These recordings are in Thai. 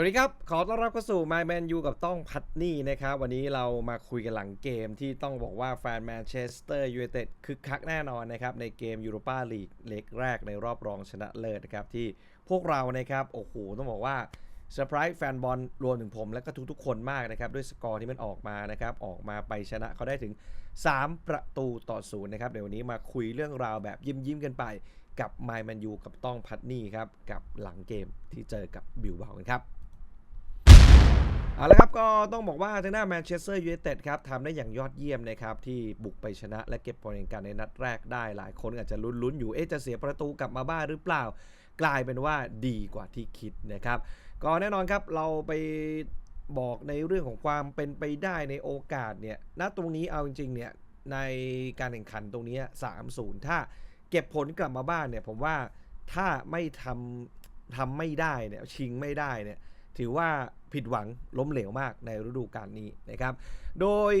วัสดีครับ ขอต้อนรับเข้าสู่ My Man U กับต้องพัตนี่นะครับ วันนี้เรามาคุยกันหลังเกมที่ต้องบอกว่าแฟนแมนเชสเตอร์ยูไนเต็ดคึกคักแน่นอนนะครับ ในเกมยูโรปาลีกเล็กแรกในรอบรองชนะเลิศนะครับ ที่พวกเรานะครับ โอ้โห ต้องบอกว่าเซอร์ไพรส์แฟนบอลรวมถึงผมและก็ทุกๆคนมากนะครับ ด้วยสกอร์ที่มันออกมานะครับ ออกมาไปชนะเขาได้ถึง 3 ประตูต่อศูนย์นะครับเดี๋ยววันนี้มาคุยเรื่องราวแบบยิ้มยิ้มๆกันไปกับไมแมนยูกับต้องพัตนี่ครับกับหลังเกมที่เจอกับบิลเบากันครับ เอาละครับก็ต้องบอกว่าทางด้านแมนเชสเตอร์ยูไนเต็ดครับทำได้อย่างยอดเยี่ยมนะครับ ที่บุกไปชนะและเก็บผลงานในนัดแรกได้หลายคนอาจจะลุ้นๆอยู่เอ๊ะจะเสียประตูกลับมาบ้าหรือเปล่า กลายเป็นว่าดีกว่าที่คิดนะครับ ก็แน่นอนครับเราไปบอกในเรื่องของความเป็นไปได้ในโอกาสเนี่ยณตรงนี้เอาจริงๆเนี่ยในการแข่งขันตรงนี้3-0 ถ้าเก็บผลกลับมาบ้านเนี่ยผมว่าถ้าไม่ทำทำไม่ได้เนี่ยชิงไม่ได้เนี่ยถือว่า ผิดหวังล้มเหลวมากในฤดูกาลนี้นะครับ โดย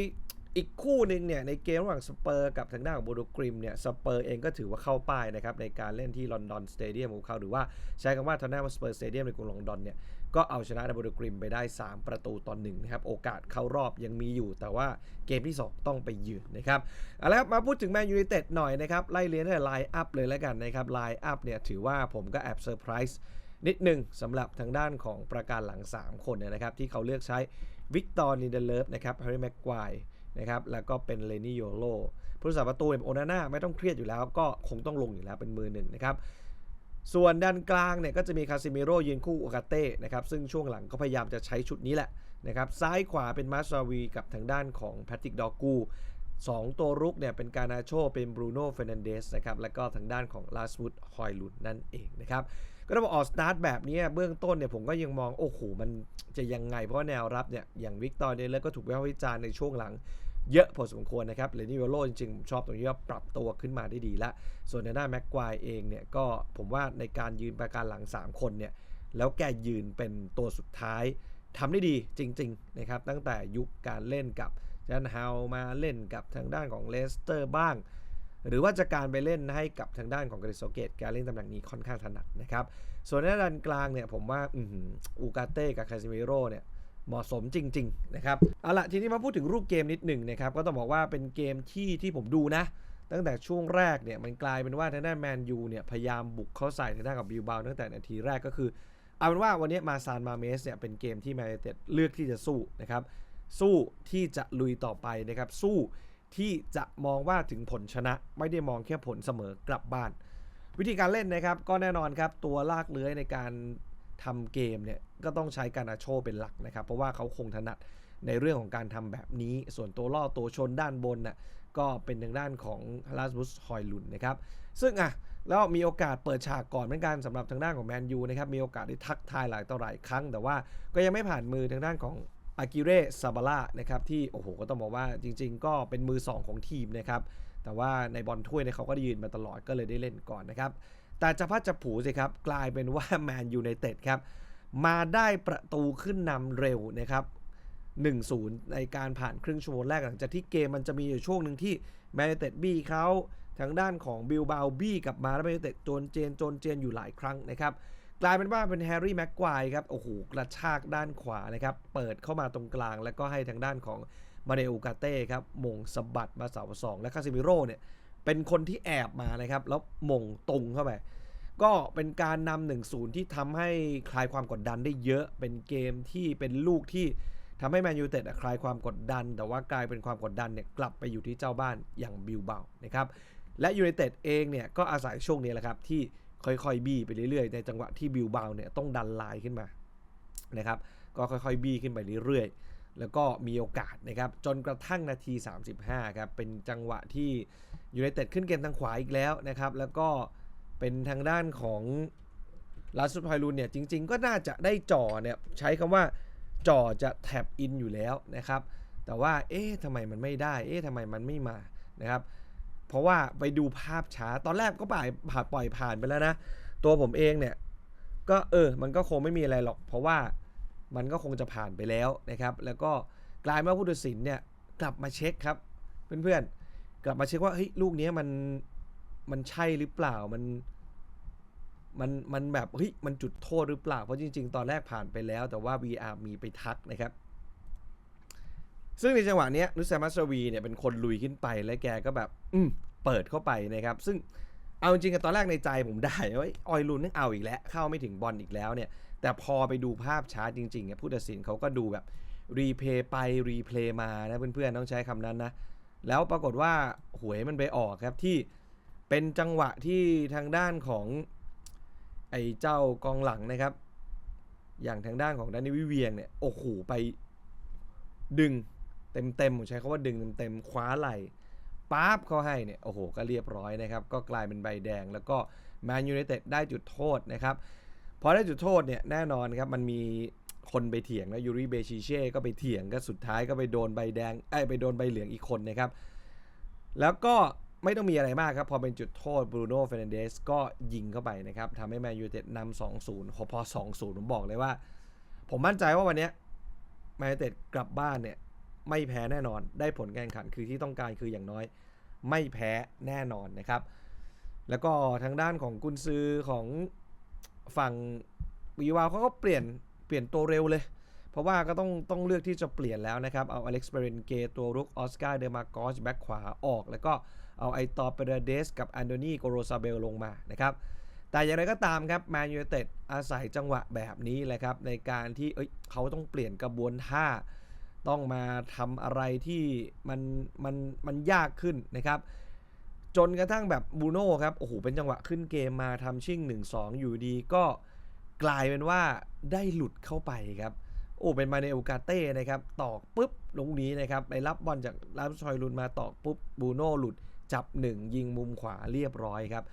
อีกคู่หนึ่งเนี่ยในเกมระหว่างสเปอร์กับทางด้านของโบโดกริมเนี่ยสเปอร์เองก็ถือว่าเข้าป้ายนะครับในการเล่นที่ลอนดอนสเตเดียมของเขาหรือว่าใช้คำว่าทางด้านสเปอร์สเตเดียมในกรุงลอนดอนเนี่ยก็เอาชนะโบโดกริมไปได้ 3 ประตูต่อหนึ่งนะครับโอกาสเข้ารอบยังมีอยู่ แต่ว่าเกมที่ 2 ต้องไปยืนนะครับเอาละครับมาพูดถึงแมนยูไนเต็ดหน่อยนะครับไล่เลียงแต่ไลน์อัพเลยแล้วกันนะครับไลน์อัพเนี่ยถือว่าผมก็แอบเซอร์ไพรส์ นิดหนึ่งสำหรับทางด้านของประการหลัง 3คนนนะครับ ที่เขาเลือกใช้วิกตอร์นิเดเลฟนะครับแฮร์รี่แม็กควายนะครับแล้วก็เป็นเลนี่โยโลผู้สาประตูเนี่ยโอนาน่าไม่ต้องเครียดอยู่แล้ว ก็คงต้องลงอยู่แล้วเป็นมือหนึ่งนะครับส่วนด้านกลางเนี่ยก็จะมีคาซิเมโร่ยืนคู่โอกาเต้นะครับซึ่งช่วงหลังก็พยายามจะใช้ชุดนี้แหละนะครับซ้ายขวาเป็นมาสราวีกับทางด้านของแพทริกดอกูสองตัวรุกเนี่ยเป็นการนาโชเป็นบรูโน่เฟรนันเดสนะครับแล้วก็ทางด้านของลาสวูดฮอยลุนนั่นเองนะครับ ก็ต้องบอกออกสตาร์ทแบบนี้เบื้องต้นเนี่ยผมก็ยังมอง โอ้โห มันจะยังไง เพราะแนวรับเนี่ย อย่างวิกตอร์เดเลก็ถูกวิพากษ์วิจารณ์ในช่วงหลังเยอะพอสมควรนะครับเลนี่โวโลจริงๆ ผมชอบตรงที่ว่าปรับตัวขึ้นมาได้ดีล้วส่วนในหน้าแม็กควายเองเนี่ย ก็ผมว่าในการยืนประการหลัง 3 คนเนี่ย แล้วแกยืนเป็นตัวสุดท้ายทำได้ดีจริง ๆ นะครับ ตั้งแต่ยุคการเล่นกับจันฮาวมาเล่นกับทางด้านของเลสเตอร์บ้าง หรือว่าจะการไปเล่นให้กับทางด้านของกริโซเกตการเล่นตำแหน่งนี้ค่อนข้างถนัดนะครับ ส่วนในด้านกลางเนี่ยผมว่าอูกาเต้กับคาซิเมโร่เนี่ยเหมาะสมจริง ๆ นะครับ เอาละทีนี้มาพูดถึงรูปเกมนิดหนึ่งนะครับ ก็ต้องบอกว่าเป็นเกมที่ที่ผมดูนะ ตั้งแต่ช่วงแรกเนี่ยมันกลายเป็นว่าทางด้านแมนยูเนี่ยพยายามบุกเข้าใส่ทางด้านกับบิลบาตั้งแต่นาทีแรกก็คือเอาเป็นว่าวันนี้มาซานมาเมสเนี่ยเป็นเกมที่แมนยูเต็ดเลือกที่จะสู้นะครับสู้ที่จะลุยต่อไปนะครับสู้ ที่จะมองว่าถึงผลชนะ ไม่ได้มองแค่ผลเสมอกลับบ้าน วิธีการเล่นนะครับ ก็แน่นอนครับตัวลากเลื้อยในการทำเกมเนี่ยก็ต้องใช้การนาโชเป็นหลักนะครับ เพราะว่าเขาคงถนัดในเรื่องของการทำแบบนี้ ส่วนตัวล่อตัวชนด้านบนน่ะก็เป็นทางด้านของลาสบุสฮอยลุนนะครับ ซึ่งอะแล้วมีโอกาสเปิดฉากก่อนเหมือนกันสำหรับทางด้านของแมนยูนะครับมีโอกาสได้ทักทายหลายต่อหลายครั้ง แต่ว่าก็ยังไม่ผ่านมือทางด้านของ อากิเรซาบาร่านะครับที่โอ้โหก็ต้องบอกว่าจริง ๆ ก็เป็นมือ 2 ของทีมนะครับแต่ว่าในบอลถ้วยเนี่ยเขาก็ได้ยืนมาตลอดก็เลยได้เล่นก่อนนะครับแต่จะพัดจะผูสิครับกลายเป็นว่าแมนยูไนเต็ดครับมาได้ประตูขึ้นนำเร็วนะครับ1-0 ในการผ่านครึ่งชั่วโมงแรกหลังจากที่เกมมันจะมีอยู่ช่วงหนึ่งที่แมนยูเต็ดบี้เขาทางด้านของบิลบาบี้กลับมาแล้วแมนยูเต็ดโจนเจนโจนเจนอยู่หลายครั้งนะครับ กลายเป็นว่าเป็นแฮร์รี่แม็กควายครับ โอ้โห กระชากด้านขวานะครับ เปิดเข้ามาตรงกลาง แล้วก็ให้ทางด้านของมาเดอูกาเต้ครับ มงสะบัดมาเสาสอง และคาซิมิโร่เนี่ย เป็นคนที่แอบมานะครับ แล้วมงตรงเข้าไป ก็เป็นการนำหนึ่งศูนย์ที่ทำให้คลายความกดดันได้เยอะ เป็นเกมที่เป็นลูกที่ทำให้แมนยูเต็ดคลายความกดดัน แต่ว่ากลายเป็นความกดดันเนี่ยกลับไปอยู่ที่เจ้าบ้านอย่างบิลเบานะครับ และยูไนเต็ดเองเนี่ยก็อาศัยช่วงนี้แหละครับที่ ค่อยๆบี้ไปเรื่อยๆ ในจังหวะที่บิลเบาเนี่ยต้องดันลน์ขึ้นมานะครับก็ค่อยๆบี้ขึ้นไปเรื่อยๆ แล้วก็มีโอกาสนะครับจนกระทั่งนาที 35ครับเป็นจังหวะที่ยูไนเต็ดขึ้นเกมทางขวาอีกแล้วนะครับแล้วก็เป็นทางด้านของลาสุดพอยลูนเนี่ยจริงๆ ก็น่าจะได้จ่อเนี่ยใช้คำว่าจ่อจะแท็บอินอยู่แล้วนะครับแต่ว่าเอ๊ะทำไมมันไม่ได้เอ๊ะทำไมมันไม่มานะครับ เพราะว่าไปดูภาพช้า ตอนแรกก็ป่ายผ่านปล่อยผ่านไปแล้วนะ ตัวผมเองเนี่ย ก็เออ มันก็คงไม่มีอะไรหรอก เพราะว่ามันก็คงจะผ่านไปแล้วนะครับ แล้วก็กลายมาผู้ตัดสินเนี่ยกลับมาเช็คครับ เพื่อนๆ กลับมาเช็คว่าเฮ้ยลูกนี้มันมันใช่หรือเปล่า มันมันมันแบบเฮ้ยมันจุดโทษหรือเปล่า เพราะจริง ๆ ตอนแรกผ่านไปแล้ว แต่ว่า VR มีไปทักนะครับ ซึ่งในจังหวะนี้นุสามัสวีเนี่ยเป็นคนลุยขึ้นไปและแกก็แบบ อืมเปิดเข้าไปนะครับ ซึ่งเอาจริงๆอะตอนแรกในใจผมได้ว่าออยลุนนึกเอาอีกแล้ว เข้าไม่ถึงบอลอีกแล้วเนี่ย แต่พอไปดูภาพช้าจริงๆเนี่ยผู้ตัดสินเขาก็ดูแบบรีเพย์ไปรีเพลย์มานะเพื่อนๆต้องใช้คำนั้นนะ แล้วปรากฏว่าหวยมันไปออกครับที่เป็นจังหวะที่ทางด้านของไอ้เจ้ากองหลังนะครับ อย่างทางด้านของดานนี่วิเวียงเนี่ยโอ้โหไปดึง เต็มๆผมใช้คาว่าดึงเต็มๆคว้าไหลป๊าบเขาให้เนี่ยโอ้โหก็เรียบร้อยนะครับ ก็กลายเป็นใบแดง แล้วก็แมนยูไนเต็ดได้จุดโทษนะครับพอได้จุดโทษเนี่ยแน่นอนครับมันมีคนไปเถียงนะยูริเบชิเช่ก็ไปเถียงก็สุดท้ายก็ไปโดนใบแดงไอ้ไปโดนใบเหลืองอีกคนนะครับแล้วก็ไม่ต้องมีอะไรมากครับ พอเป็นจุดโทษบรูโน่เฟรนเดสก็ยิงเข้าไปนะครับทำให้แมนยูไนเต็ดนำ2-0พอพอ2-0ผมบอกเลยว่า ผมมั่นใจว่าวันนี้แมนยูไนเต็ดกลับบ้านเนี่ย ไม่แพ้แน่นอน ได้ผลการแข่งขันคือที่ต้องการคืออย่างน้อย ไม่แพ้แน่นอนนะครับ แล้วก็ทางด้านของกุนซือของฝั่งวีวาวเขาก็เปลี่ยนเปลี่ยนตัวเร็วเลย เพราะว่าก็ต้องต้องเลือกที่จะเปลี่ยนแล้วนะครับ เอาอเล็กซ์เบรนเกตัวรุกออสการ์เดมากอสแบ็คขวาออก แล้วก็เอาไอตอเปเรเดสกับอันโดนีโกโรซาเบลลงมานะครับแต่อย่างไรก็ตามครับแมนยูเต็ดอาศัยจังหวะแบบนี้แหละครับ ในการที่เอ้ยเขาต้องเปลี่ยนกระบวนท่า ต้องมาทำอะไรที่มันมันมันยากขึ้นนะครับ จนกระทั่งแบบบูโน่ครับโอ้โหเป็นจังหวะขึ้นเกมมาทำชิ่ง 1-2 อยู่ดีก็กลายเป็นว่าได้หลุดเข้าไปครับโอ้เป็นมาเนลกาเต้นะครับตอกปุ๊บลงนี้นะครับไปรับบอลจากลามชอยลุนมาตอกปุ๊บบูโน่หลุดจับ 1 ยิงมุมขวาเรียบร้อยครับ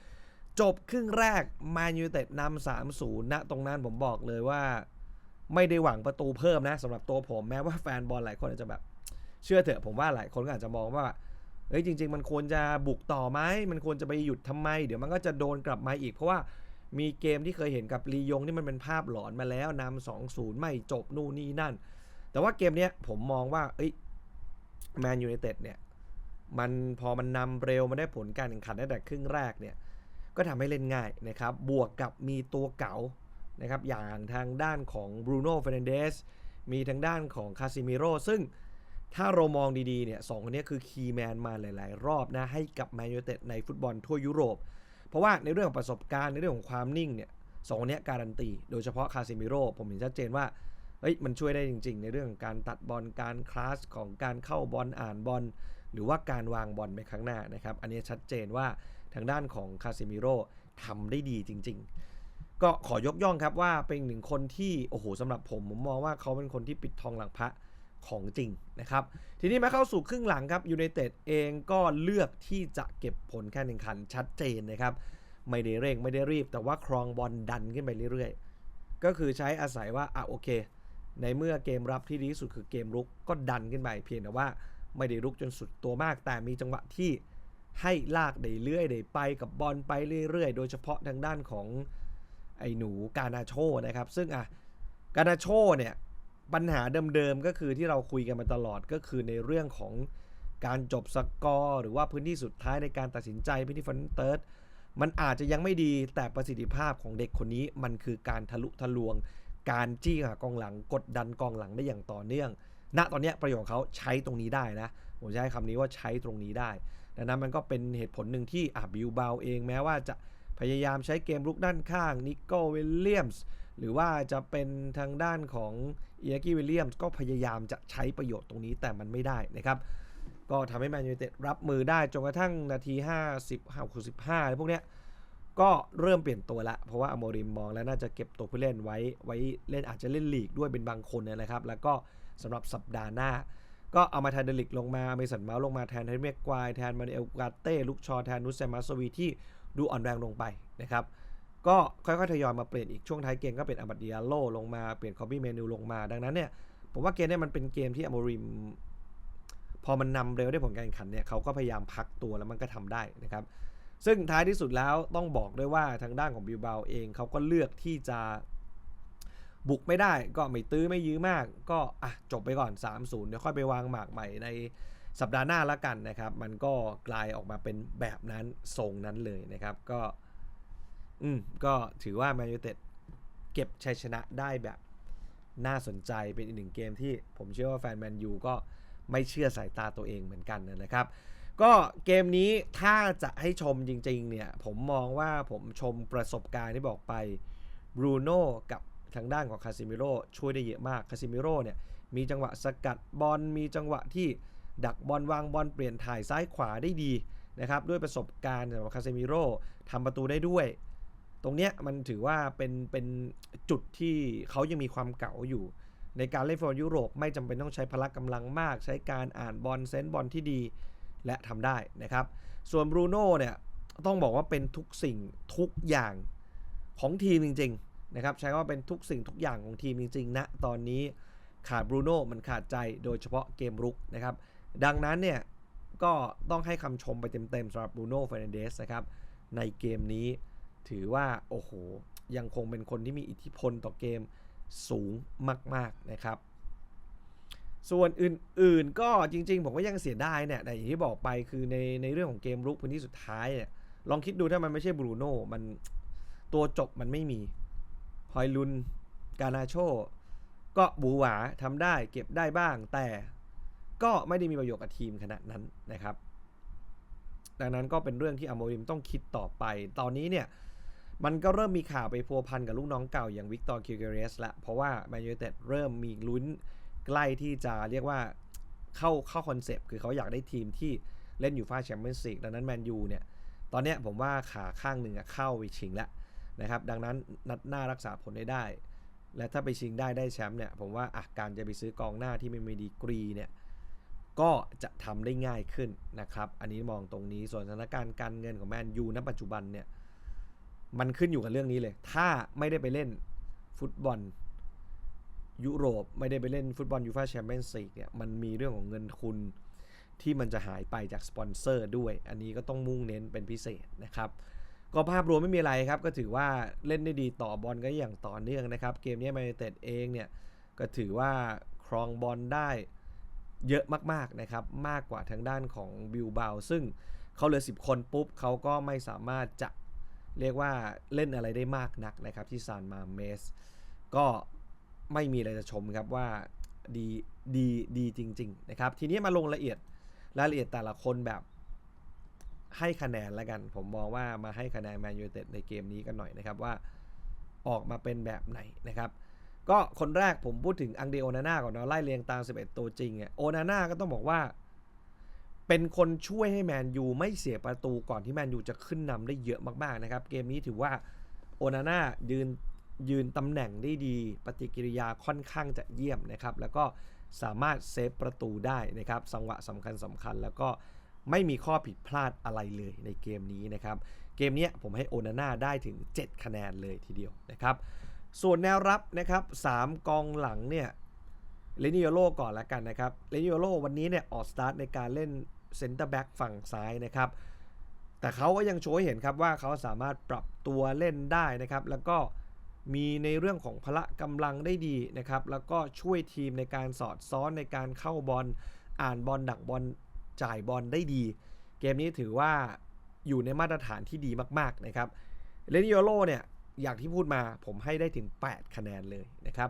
จบครึ่งแรกแมนยูเต็ดนำ3-0ณตรงนั้นผมบอกเลยว่า ไม่ได้หวังประตูเพิ่มนะสำหรับตัวผมแม้ว่าแฟนบอลหลายคนอาจจะแบบ เชื่อเถอะผมว่าหลายคนก็อาจจะมองว่าเอ้ยจริง ๆ มันควรจะบุกต่อไหมมันควรจะไปหยุดทำไม เดี๋ยวมันก็จะโดนกลับมาอีก เพราะว่ามีเกมที่เคยเห็นกับลียงที่มันเป็นภาพหลอนมาแล้วนำสองศูนย์ไม่จบนู่นนี่นั่น แต่ว่าเกมเนี้ยผมมองว่าเอ้ยแมนยูไนเต็ดเนี่ยมันพอมันนำเร็วมันได้ผลการแข่งขันตั้งแต่ครึ่งแรกเนี่ยก็ทำให้เล่นง่ายนะครับบวกกับมีตัวเก๋า นะครับอย่างทางด้านของบรูโน่เฟรนเดสมีทางด้านของคาซิมิโร่ซึ่งถ้าเรามองดีๆเนี่ยสองคนนี้คือคีย์แมนมาหลาย ๆ รอบนะให้กับแมนยูเต็ดในฟุตบอลทั่วยุโรป เพราะว่าในเรื่องของประสบการณ์ในเรื่องของความนิ่งเนี่ยสองคนนี้การันตี โดยเฉพาะคาซิมิโร่ผมเห็นชัดเจนว่าเฮ้ยมันช่วยได้จริง ๆ ในเรื่องของการตัดบอลการคลาสของการเข้าบอลอ่านบอลหรือว่าการวางบอลไปข้างหน้านะครับอันนี้ชัดเจนว่าทางด้านของคาซิมิโร่ทำได้ดีจริง ๆ ก็ขอยกย่องครับว่าเป็นหนึ่งคนที่โอ้โหสำหรับผมผมมองว่าเขาเป็นคนที่ปิดทองหลังพระของจริงนะครับ ทีนี้มาเข้าสู่ครึ่งหลังครับยูไนเต็ดเองก็เลือกที่จะเก็บผลการแข่งขันชัดเจนนะครับ ไม่ได้เร่งไม่ได้รีบ แต่ว่าครองบอลดันขึ้นไปเรื่อยๆ ก็คือใช้อาศัยว่าอะโอเค ในเมื่อเกมรับที่ดีที่สุดคือเกมรุกก็ดันขึ้นไปเพียงแต่ว่าไม่ได้รุกจนสุดตัวมาก แต่มีจังหวะที่ให้ลากได้เรื่อยได้ไปกับบอลไปเรื่อยๆ โดยเฉพาะทางด้านของ ไอ้หนูกานาโชนะครับ ซึ่งอะกานาโชเนี่ยปัญหาเดิมๆก็คือที่เราคุยกันมาตลอดก็คือในเรื่องของการจบสกอร์หรือว่าพื้นที่สุดท้ายในการตัดสินใจพื้นที่ฟันเติร์ดมันอาจจะยังไม่ดีแต่ประสิทธิภาพของเด็กคนนี้มันคือการทะลุทะลวง การจี้หากองหลังกดดันกองหลังได้อย่างต่อเนื่อง ณตอนนี้ประโยชน์ของเขาใช้ตรงนี้ได้นะผมใช้คำนี้ว่าใช้ตรงนี้ได้ดังนั้นมันก็เป็นเหตุผลหนึ่งที่อะบิลเบาเองแม้ว่าจะ พยายามใช้เกมลุกด้านข้างนิโก้วิลเลียมส์หรือว่าจะเป็นทางด้านของเอียกี้วิลเลียมส์ก็พยายามจะใช้ประโยชน์ตรงนี้แต่มันไม่ได้นะครับ ก็ทำให้แมนยูเต็ดรับมือได้จนกระทั่งนาที 50 65อะไรพวกเนี้ยก็เริ่มเปลี่ยนตัวละ เพราะว่าอโมริมมองแล้วน่าจะเก็บตัวผู้เล่นไว้ไว้เล่นอาจจะเล่นลีกด้วยเป็นบางคนเนยนะครับ แล้วก็สำหรับสัปดาห์หน้า ก็เอามาแทนเดลิกลงมาเมสันเมาส์ลงมาแทนเฮนเมกควายแทนมาเอลกาเต้ลูกชอแทนนุสเซมาสวีที่ ดูอ่อนแรงลงไปนะครับ ก็ค่อยๆทยอยมาเปลี่ยนอีกช่วงท้ายเกมก็เป็นอาบัดดิอาโลลงมาเปลี่ยนคอบี้เมนูลงมา ดังนั้นเนี่ยผมว่าเกมเนี้มันเป็นเกมที่อโมริม พอมันนำเร็วได้ผลการแข่งขันเนี่ยเขาก็พยายามพักตัวแล้วมันก็ทำได้นะครับ ซึ่งท้ายที่สุดแล้วต้องบอกด้วยว่าทางด้านของบิลเบาเองเขาก็เลือกที่จะบุกไม่ได้ก็ไม่ตื้อไม่ยื้อมาก ก็อะจบไปก่อน 3-0 เดี๋ยวค่อยไปวางหมากใหม่ใน สัปดาห์หน้าละกันนะครับ มันก็กลายออกมาเป็นแบบนั้นทรงนั้นเลยนะครับก็ อืมก็ถือว่าแมนยูเต็ดเก็บชัยชนะได้แบบน่าสนใจเป็นอีกหนึ่งเกมที่ผมเชื่อว่าแฟนแมนยูก็ไม่เชื่อสายตาตัวเองเหมือนกันนะครับ ก็เกมนี้ถ้าจะให้ชมจริงๆเนี่ยผมมองว่าผมชมประสบการณ์ที่บอกไปบรูโน่กับทางด้านของคาซิมิโร่ช่วยได้เยอะมากคาซิมิโร่เนี่ยมีจังหวะสกัดบอลมีจังหวะที่ ดักบอลวางบอลเปลี่ยนถ่ายซ้ายขวาได้ดีนะครับด้วยประสบการณ์ของคาเซมิโร่ทำประตูได้ด้วย ตรงเนี้ยมันถือว่าเป็นเป็นจุดที่เขายังมีความเก่าอยู่ ในการเล่นฟุตบอลยุโรปไม่จำเป็นต้องใช้พละกำลังมาก ใช้การอ่านบอลเซนส์บอลที่ดีและทำได้นะครับ ส่วนบรูโน่เนี่ยต้องบอกว่าเป็นทุกสิ่งทุกอย่างของทีมจริงๆนะครับใช้ว่าเป็นทุกสิ่งทุกอย่างของทีมจริงๆนะตอนนี้ขาดบรูโน่มันขาดใจโดยเฉพาะเกมรุกนะครับ ดังนั้นเนี่ยก็ต้องให้คำชมไปเต็มๆสำหรับบูโน่เฟรนเดสนะครับ ในเกมนี้ถือว่า โอ้โห ยังคงเป็นคนที่มีอิทธิพลต่อเกมสูงมาก ๆ นะครับ ส่วนอื่นๆก็จริง ๆ ผมก็ยังเสียดายเนี่ยแต่อย่างที่บอกไปคือในในเรื่องของเกมรุกพื้นที่สุดท้ายเนี่ยลองคิดดูถ้ามันไม่ใช่บรูโน่มันตัวจบมันไม่มีฮอยลุน กานาโช ก็บูหวาทำได้เก็บได้บ้างแต่ ก็ไม่ได้มีประโยชน์กับทีมขนาดนั้นนะครับ ดังนั้นก็เป็นเรื่องที่อโมริมต้องคิดต่อไป ตอนนี้เนี่ยมันก็เริ่มมีข่าวไปพัวพันกับลูกน้องเก่าอย่างวิกตอร์คิวเกเรสละเพราะว่าแมนยูเต็ดเริ่มมีลุ้นใกล้ที่จะเรียกว่าเข้าเข้าคอนเซปต์คือเขาอยากได้ทีมที่เล่นอยู่ฟ้าแชมเปี้ยนส์ลีกดังนั้นแมนยูเนี่ยตอนนี้ผมว่าขาข้างหนึ่งเข้าไปชิงแล้วนะครับ ดังนั้นนัดหน้ารักษาผลได้ได้ และถ้าไปชิงได้ได้แชมป์เนี่ยผมว่าอะการจะไปซื้อกองหน้าที่ไม่มีดีกรีเนี่ย ก็จะทำได้ง่ายขึ้นนะครับ อันนี้มองตรงนี้ส่วนสถานการณ์การเงินของแมนยูณปัจจุบันเนี่ยมันขึ้นอยู่กับเรื่องนี้เลย ถ้าไม่ได้ไปเล่นฟุตบอลยุโรปไม่ได้ไปเล่นฟุตบอลยูฟ่าแชมเปี้ยนส์ลีกเนี่ยมันมีเรื่องของเงินทุนที่มันจะหายไปจากสปอนเซอร์ด้วย อันนี้ก็ต้องมุ่งเน้นเป็นพิเศษนะครับ ก็ภาพรวมไม่มีอะไรครับ ก็ถือว่าเล่นได้ดีต่อบอลก็อย่างต่อเนื่องนะครับ เกมนี้แมนยูเต็ดเองเนี่ยก็ถือว่าครองบอลได้ เยอะมากๆนะครับ มากกว่าทางด้านของบิลบาวซึ่งเขาเหลือ 10 คนปุ๊บเขาก็ไม่สามารถจะเรียกว่าเล่นอะไรได้มากนักนะครับที่ซานมาเมสก็ไม่มีอะไรจะชมครับว่าดีดีดีจริง ๆ นะครับ ทีนี้มาลงละเอียดรายละเอียดแต่ละคนแบบให้คะแนนแล้วกัน ผมมองว่ามาให้คะแนนแมนยูเต็ดในเกมนี้กันหน่อยนะครับว่าออกมาเป็นแบบไหนนะครับ ก็คนแรกผมพูดถึงอังเดโอนาน่าก่อนเนาะไล่เรียงตาม 11 ตัวจริงอะโอนาน่าก็ต้องบอกว่า เป็นคนช่วยให้แมนยูไม่เสียประตูก่อนที่แมนยูจะขึ้นนำได้เยอะมากๆนะครับ เกมนี้ถือว่าโอนาน่ายืนยืนตำแหน่งได้ดี ปฏิกิริยาค่อนข้างจะเยี่ยมนะครับ แล้วก็สามารถเซฟประตูได้นะครับสังหวะสำคัญสำคัญแล้วก็ไม่มีข้อผิดพลาดอะไรเลยในเกมนี้นะครับ เกมนี้ผมให้โอนาน่าได้ถึง 7 คะแนนเลยทีเดียวนะครับ ส่วนแนวรับนะครับ3กองหลังเนี่ยเลนิโยโลก่อนละกันนะครับเลนิโยโลวันนี้เนี่ยออกสตาร์ทในการเล่นเซนเตอร์แบ็กฝั่งซ้ายนะครับ แต่เขาก็ยังโชว์เห็นครับว่าเขาสามารถปรับตัวเล่นได้นะครับ แล้วก็มีในเรื่องของพละกำลังได้ดีนะครับ แล้วก็ช่วยทีมในการสอดซ้อนในการเข้าบอลอ่านบอลดักบอลจ่ายบอลได้ดี เกมนี้ถือว่าอยู่ในมาตรฐานที่ดีมาก ๆ นะครับเลนิโยโลเนี่ย อย่างที่พูดมาผมให้ได้ถึง 8 คะแนนเลยนะครับ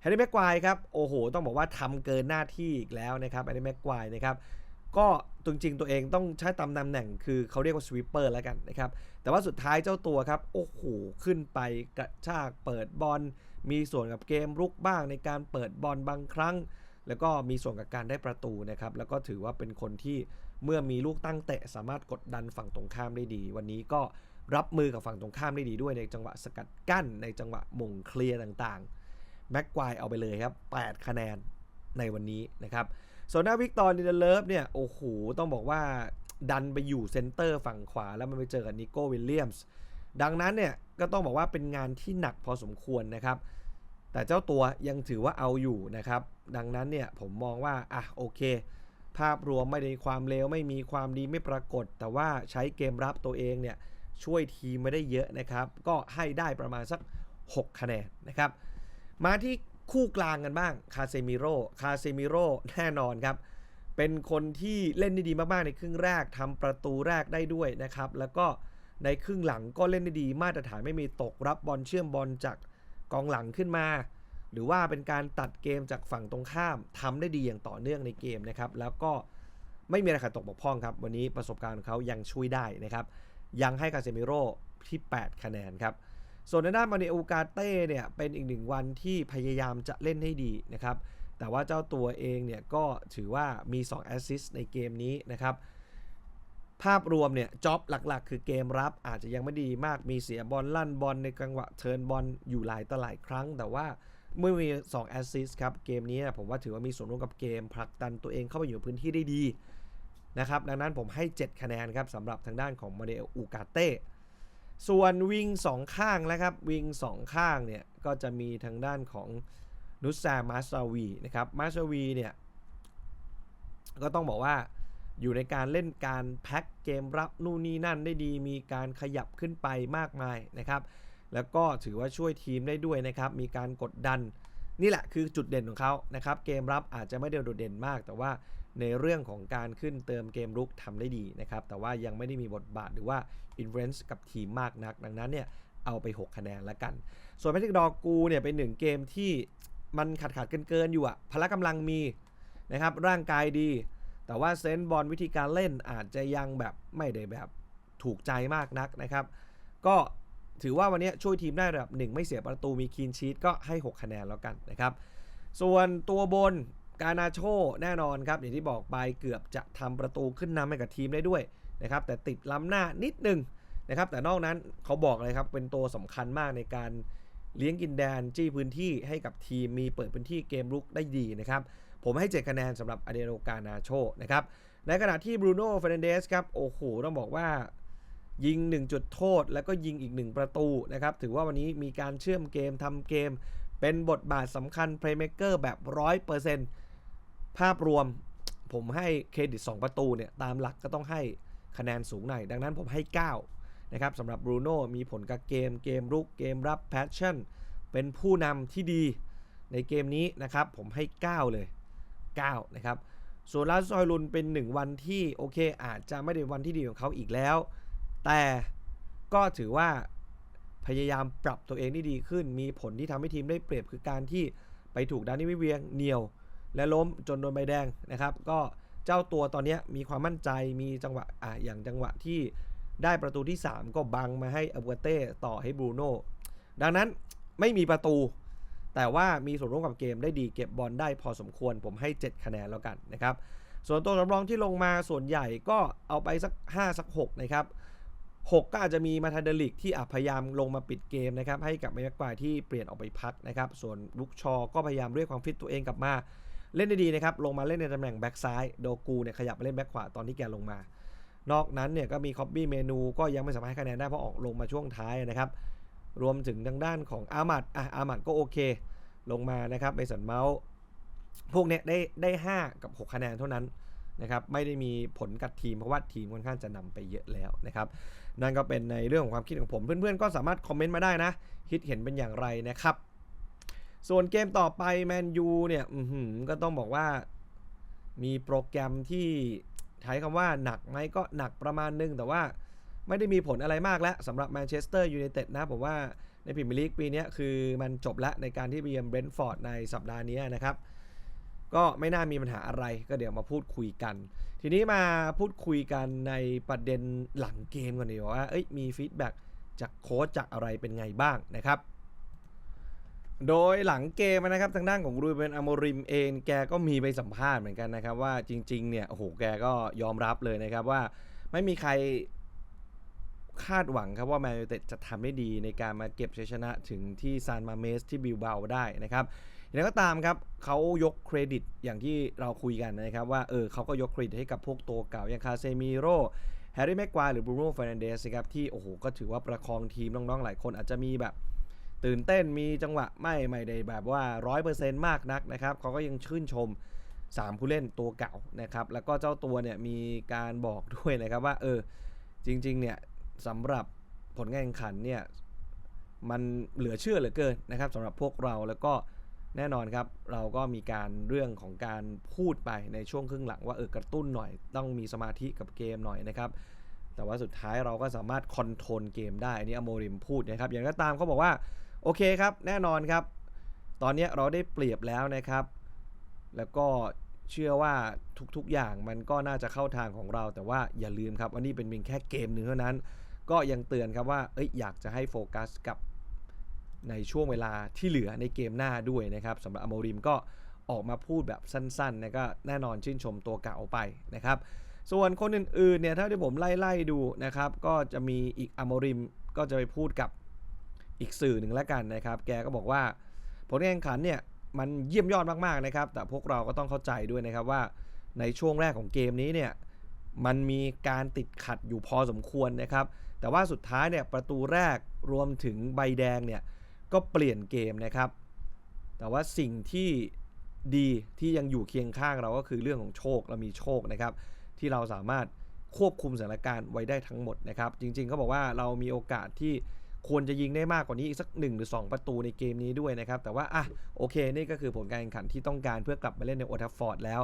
แฮร์รี่แม็กควายครับโอ้โห ต้องบอกว่าทำเกินหน้าที่อีกแล้วนะครับแฮร์รี่แม็กควายนะครับก็จริงๆตัวเองต้องใช้ตำตำแหน่งคือเขาเรียกว่าสวีปเปอร์แล้วกันนะครับแต่ว่าสุดท้ายเจ้าตัวครับโอ้โหขึ้นไปกระชากเปิดบอลมีส่วนกับเกมรุกบ้างในการเปิดบอลบางครั้ง แล้วก็มีส่วนกับการได้ประตูนะครับแล้วก็ถือว่าเป็นคนที่เมื่อมีลูกตั้งเตะสามารถกดดันฝั่งตรงข้ามได้ดี วันนี้ก็ รับมือกับฝั่งตรงข้ามได้ดีด้วยในจังหวะสกัดกั้นในจังหวะมงเคลียร์ต่างๆแม็กควายเอาไปเลยครับ 8 คะแนนในวันนี้นะครับส่วนหน้าวิกตอร์ดินเลิฟเนี่ยโอ้โหต้องบอกว่าดันไปอยู่เซนเตอร์ฝั่งขวาแล้วมันไปเจอกับนิโก้วิลเลียมส์ดังนั้นเนี่ยก็ต้องบอกว่าเป็นงานที่หนักพอสมควรนะครับ แต่เจ้าตัวยังถือว่าเอาอยู่นะครับ ดังนั้นเนี่ยผมมองว่าอะโอเค ภาพรวมไม่ได้ความเลวไม่มีความดีไม่ปรากฏ แต่ว่าใช้เกมรับตัวเองเนี่ย ช่วยทีมไม่ได้เยอะนะครับ ก็ให้ได้ประมาณสัก 6 คะแนนนะครับ มาที่คู่กลางกันบ้างคาเซมิโร่คาเซมิโร่แน่นอนครับ เป็นคนที่เล่นได้ดีมากๆ ในครึ่งแรกทำประตูแรกได้ด้วยนะครับ แล้วก็ในครึ่งหลังก็เล่นได้ดีมาตรฐานไม่มีตกรับบอลเชื่อมบอลจากกองหลังขึ้นมา หรือว่าเป็นการตัดเกมจากฝั่งตรงข้ามทำได้ดีอย่างต่อเนื่องในเกมนะครับ แล้วก็ไม่มีอะไรขาดตกบกพร่องครับ วันนี้ประสบการณ์ของเขายังช่วยได้นะครับ ยังให้กาเซมิโร่ที่ 8 คะแนนครับ ส่วนในด้านมาเนอูกาเต้เนี่ยเป็นอีกหนึ่งวันที่พยายามจะเล่นให้ดีนะครับ แต่ว่าเจ้าตัวเองเนี่ยก็ถือว่ามี2แอสซิสต์ในเกมนี้นะครับ ภาพรวมเนี่ยจ็อบหลักๆ คือเกมรับอาจจะยังไม่ดีมากมีเสียบอลลั่นบอลในจังหวะเทิร์นบอลอยู่หลายต่อหลายครั้ง แต่ว่าเมื่อมี2แอสซิสต์ครับเกมนี้ผมว่าถือว่ามีส่วนร่วมกับเกมผลักดันตัวเองเข้าไปอยู่พื้นที่ได้ดี นะครับดังนั้นผมให้ 7 คะแนนครับสำหรับทางด้านของมาเดอูกาเต้ส่วนวิงสองข้างนะครับวิงสองข้างเนี่ยก็จะมีทางด้านของนุสซามาสาวีนะครับมาสาวีเนี่ยก็ต้องบอกว่าอยู่ในการเล่นการแพ็คเกมรับนู่นนี่นั่นได้ดี มีการขยับขึ้นไปมากมายนะครับ แล้วก็ถือว่าช่วยทีมได้ด้วยนะครับ มีการกดดัน นี่แหละคือจุดเด่นของเขานะครับ เกมรับอาจจะไม่ได้โดดเด่นมาก แต่ว่า ในเรื่องของการขึ้นเติมเกมรุกทำได้ดีนะครับ แต่ว่ายังไม่ได้มีบทบาทหรือว่า influence กับทีมมากนัก ดังนั้นเนี่ยเอาไป 6 คะแนนละกัน ส่วนแมทริกดอกูเนี่ยเป็นหนึ่งเกมที่มันขาดขาดเกินเกินๆอยู่อะพละกำลังมีนะครับร่างกายดี แต่ว่าเซนบอลวิธีการเล่นอาจจะยังแบบไม่ได้แบบถูกใจมากนักนะครับ ก็ถือว่าวันนี้ช่วยทีมได้ระดับหนึ่งไม่เสียประตูมีคีนชีตก็ให้ 6 คะแนนแล้วกันนะครับ ส่วนตัวบน กานาโชแน่นอนครับ อย่างที่บอกไปเกือบจะทำประตูขึ้นนำให้กับทีมได้ด้วยนะครับแต่ติดล้ำหน้านิดนึงนะครับแต่นอกนั้นเขาบอกเลยครับเป็นตัวสำคัญมากในการเลี้ยงกินแดนจี้พื้นที่ให้กับทีมมีเปิดพื้นที่เกมลุกได้ดีนะครับผมให้ 7 คะแนนสำหรับอเดโรกานาโชนะครับในขณะที่บรูโน่เฟรนเดสครับโอ้โหต้องบอกว่ายิง 1 จุดโทษ แล้วก็ยิงอีก 1 ประตูนะครับถือว่าวันนี้มีการเชื่อมเกมทำเกม เป็นบทบาทสำคัญเพลย์เม k เกอร์แบบ 100% ภาพรวมผมให้เครดิต 2 ประตูเนี่ยตามหลักก็ต้องให้คะแนนสูงหน่อย ดังนั้นผมให้ 9 นะครับสำหรับบรูโน่มีผลกับเกม เกมรุกเกมรับแพชชั่น เป็นผู้นำที่ดีในเกมนี้นะครับ ผมให้ 9 เลย 9 นะครับ ส่วนลาซอยลุนเป็น 1 วันที่โอเค อาจจะไม่ได้วันที่ดีของเขาอีกแล้ว แต่ก็ถือว่าพยายามปรับตัวเองได้ดีขึ้น มีผลที่ทำให้ทีมได้เปรียบคือการที่ไปถูกดานิวิเวียงเหนียว และล้มจนโดนใบแดงนะครับ ก็เจ้าตัวตอนนี้มีความมั่นใจมีจังหวะอะอย่างจังหวะที่ได้ประตูที่ 3 ก็บังมาให้อับวเต้ต่อให้บรูโน่ดังนั้นไม่มีประตู แต่ว่ามีส่วนร่วมกับเกมได้ดีเก็บบอลได้พอสมควรผมให้ 7 คะแนนแล้วกันนะครับ ส่วนตัวสำรองที่ลงมาส่วนใหญ่ก็เอาไปสัก 5 สัก 6 นะครับ 6 ก็อาจจะมีมาทาเดลิกที่พยายามลงมาปิดเกมนะครับให้กับแม็กควายที่เปลี่ยนออกไปพักนะครับ ส่วนลุกชอก็พยายามเรียกความฟิตตัวเองกลับมา เล่นได้ดีนะครับ ลงมาเล่นในตำแหน่งแบ็กซ้ายโดกูเนี่ยขยับมาเล่นแบ็กขวาตอนที่แกลงมา นอกนั้นเนี่ยก็มีคอบบี้เมนูก็ยังไม่สามารถให้คะแนนได้เพราะออกลงมาช่วงท้ายนะครับ รวมถึงทางด้านของอามัดอะอามัดก็โอเค ลงมานะครับในสันเมาส์พวกเนี้ยได้ได้5กับ6คะแนนเท่านั้นนะครับไม่ได้มีผลกับทีมเพราะว่าทีมค่อนข้างจะนำไปเยอะแล้วนะครับนั่นก็เป็นในเรื่องของความคิดของผมเพื่อนๆก็สามารถคอมเมนต์มาได้นะคิดเห็นเป็นอย่างไรนะครับ ส่วนเกมต่อไปแมนยูเนี่ยก็ต้องบอกว่า มีโปรแกรมที่ใช้คำว่าหนักไหมก็หนักประมาณนึง แต่ว่าไม่ได้มีผลอะไรมากแล้วสำหรับแมนเชสเตอร์ยูไนเต็ดนะผมว่าในพรีเมียร์ลีกปีนี้คือมันจบแล้วในการที่ไปเยือนเบรนท์ฟอร์ดในสัปดาห์นี้นะครับ ก็ไม่น่ามีปัญหาอะไรก็เดี๋ยวมาพูดคุยกัน ทีนี้มาพูดคุยกันในประเด็นหลังเกมกันดีกว่าว่าเอ้ยมีฟีดแบ็กจากโค้ชจากอะไรเป็นไงบ้างนะครับ โดยหลังเกมนะครับทางด้านของรูเบนอโมริมเองแกก็มีไปสัมภาษณ์เหมือนกันนะครับ ว่าจริง ๆ เนี่ยโอ้โหแกก็ยอมรับเลยนะครับว่าไม่มีใครคาดหวังครับว่าแมนยูเต็ดจะทำได้ดีในการมาเก็บชัยชนะถึงที่ซานมาเมสที่บิลเบาได้นะครับอย่างไรก็ตามครับเขายกเครดิตอย่างที่เราคุยกันนะครับ ว่าเออเขาก็ยกเครดิตให้กับพวกตัวเก่าอย่างคาเซมิโร่แฮร์รี่แม็กควายหรือบรูโน่เฟรนันเดสครับที่โอ้โหก็ถือว่าประคองทีมน้องๆหลายคนอาจจะมีแบบ ตื่นเต้นมีจังหวะไม่ไม่ได้แบบว่า 100%มากนักนะครับเขาก็ยังชื่นชม 3 ผู้เล่นตัวเก่านะครับแล้วก็เจ้าตัวเนี่ยมีการบอกด้วยนะครับว่าเออจริงๆเนี่ยสำหรับผลงานแข่งขันเนี่ยมันเหลือเชื่อเหลือเกินนะครับสำหรับพวกเราแล้วก็แน่นอนครับ เราก็มีการเรื่องของการพูดไปในช่วงครึ่งหลังว่าเออกระตุ้นหน่อยต้องมีสมาธิกับเกมหน่อยนะครับแต่ว่าสุดท้ายเราก็สามารถคอนโทรลเกมได้อันนี้อโมริมพูดนะครับอย่างก็ตามเขาบอกว่า โอเคครับแน่นอนครับ ตอนนี้เราได้เปรียบแล้วนะครับ แล้วก็เชื่อว่าทุกๆอย่างมันก็น่าจะเข้าทางของเรา แต่ว่าอย่าลืมครับว่านี่เป็นเพียงแค่เกมหนึ่งเท่านั้น ก็ยังเตือนครับว่าเอ้ยอยากจะให้โฟกัสกับในช่วงเวลาที่เหลือในเกมหน้าด้วยนะครับสำหรับอโมริมก็ออกมาพูดแบบสั้นๆนะก็แน่นอนชื่นชมตัวเก่าไปนะครับ ส่วนคนอื่นๆเนี่ยถ้าที่ผมไล่ๆดูนะครับ ก็จะมีอีกอโมริมก็จะไปพูดกับ อีกสื่อหนึ่งแล้วกันนะครับ แกก็บอกว่าผลการแข่งขันเนี่ยมันเยี่ยมยอดมากๆนะครับ แต่พวกเราก็ต้องเข้าใจด้วยนะครับว่าในช่วงแรกของเกมนี้เนี่ยมันมีการติดขัดอยู่พอสมควรนะครับ แต่ว่าสุดท้ายเนี่ยประตูแรกรวมถึงใบแดงเนี่ยก็เปลี่ยนเกมนะครับ แต่ว่าสิ่งที่ดีที่ยังอยู่เคียงข้างเราก็คือเรื่องของโชคเรามีโชคนะครับ ที่เราสามารถควบคุมสถานการณ์ไว้ได้ทั้งหมดนะครับ จริงๆเขาบอกว่าเรามีโอกาสที่ ควรจะยิงได้มากกว่านี้อีกสัก1หรือ 2 ประตูในเกมนี้ด้วยนะครับ แต่ว่าอะโอเค นี่ก็คือผลการแข่งขันที่ต้องการเพื่อกลับมาเล่นในโอทัฟฟอร์ดแล้ว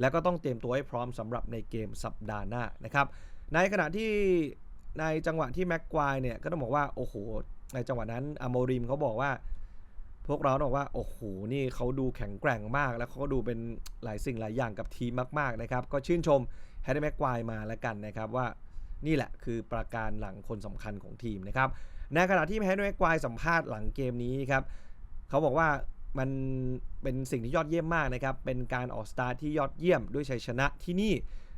แล้วก็ต้องเตรียมตัวให้พร้อมสำหรับในเกมสัปดาห์หน้านะครับ ในขณะที่ในจังหวะที่แม็กควายเนี่ยก็ต้องบอกว่าโอ้โหในจังหวะนั้นอโมริมเขาบอกว่า พวกเราต้องบอกว่าโอ้โหนี่เขาดูแข็งแกร่งมาก แล้วเขาก็ดูเป็นหลายสิ่งหลายอย่างกับทีมมากๆนะครับก็ชื่นชมแฮร์รี่แม็กควายมาแล้วกันนะครับว่านี่แหละคือประการหลังคนสำคัญของทีมนะครับ ในขณะที่แฮร์รี่แม็กควายสัมภาษณ์หลังเกมนี้ครับเขาบอกว่ามันเป็นสิ่งที่ยอดเยี่ยมมากนะครับ เป็นการออกสตาร์ทที่ยอดเยี่ยมด้วยชัยชนะที่นี่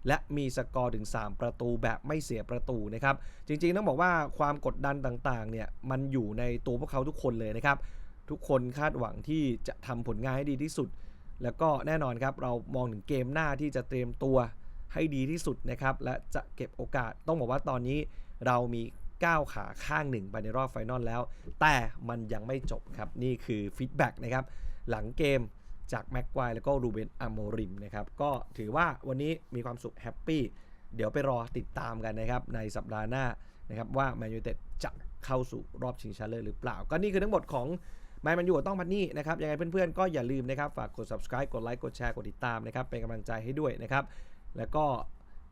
และมีสกอร์ถึง 3 ประตูแบบไม่เสียประตูนะครับ จริงๆต้องบอกว่าความกดดันต่างๆเนี่ยมันอยู่ในตัวพวกเขาทุกคนเลยนะครับ ทุกคนคาดหวังที่จะทำผลงานให้ดีที่สุด แล้วก็แน่นอนครับเรามองถึงเกมหน้าที่จะเตรียมตัวให้ดีที่สุดนะครับ และจะเก็บโอกาสต้องบอกว่าตอนนี้เรามี ก้าวขาข้างหนึ่งไปในรอบไฟนอลแล้ว แต่มันยังไม่จบครับ นี่คือฟีดแบ็กนะครับ หลังเกมจากแม็กควายแล้วก็รูเบนอโมริมนะครับ ก็ถือว่าวันนี้มีความสุขแฮปปี้ เดี๋ยวไปรอติดตามกันนะครับ ในสัปดาห์หน้านะครับว่าแมนยูเต็ดจะเข้าสู่รอบชิงชนะเลิศหรือเปล่า ก็นี่คือทั้งหมดของแมนมันอยู่ต้องพันนี่นะครับ ยังไงเพื่อนๆ ก็อย่าลืมนะครับ ฝากกด subscribe กดไลค์กดแชร์กดติดตามนะครับ เป็นกำลังใจให้ด้วยนะครับ แล้วก็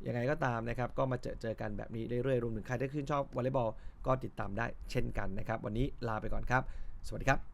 ยังไงก็ตามนะครับ ก็มาเจอเจอกันแบบนี้เรื่อยๆรวมถึงใครที่ชื่นชอบวอลเลย์บอลก็ติดตามได้เช่นกันนะครับ วันนี้ลาไปก่อนครับ สวัสดีครับ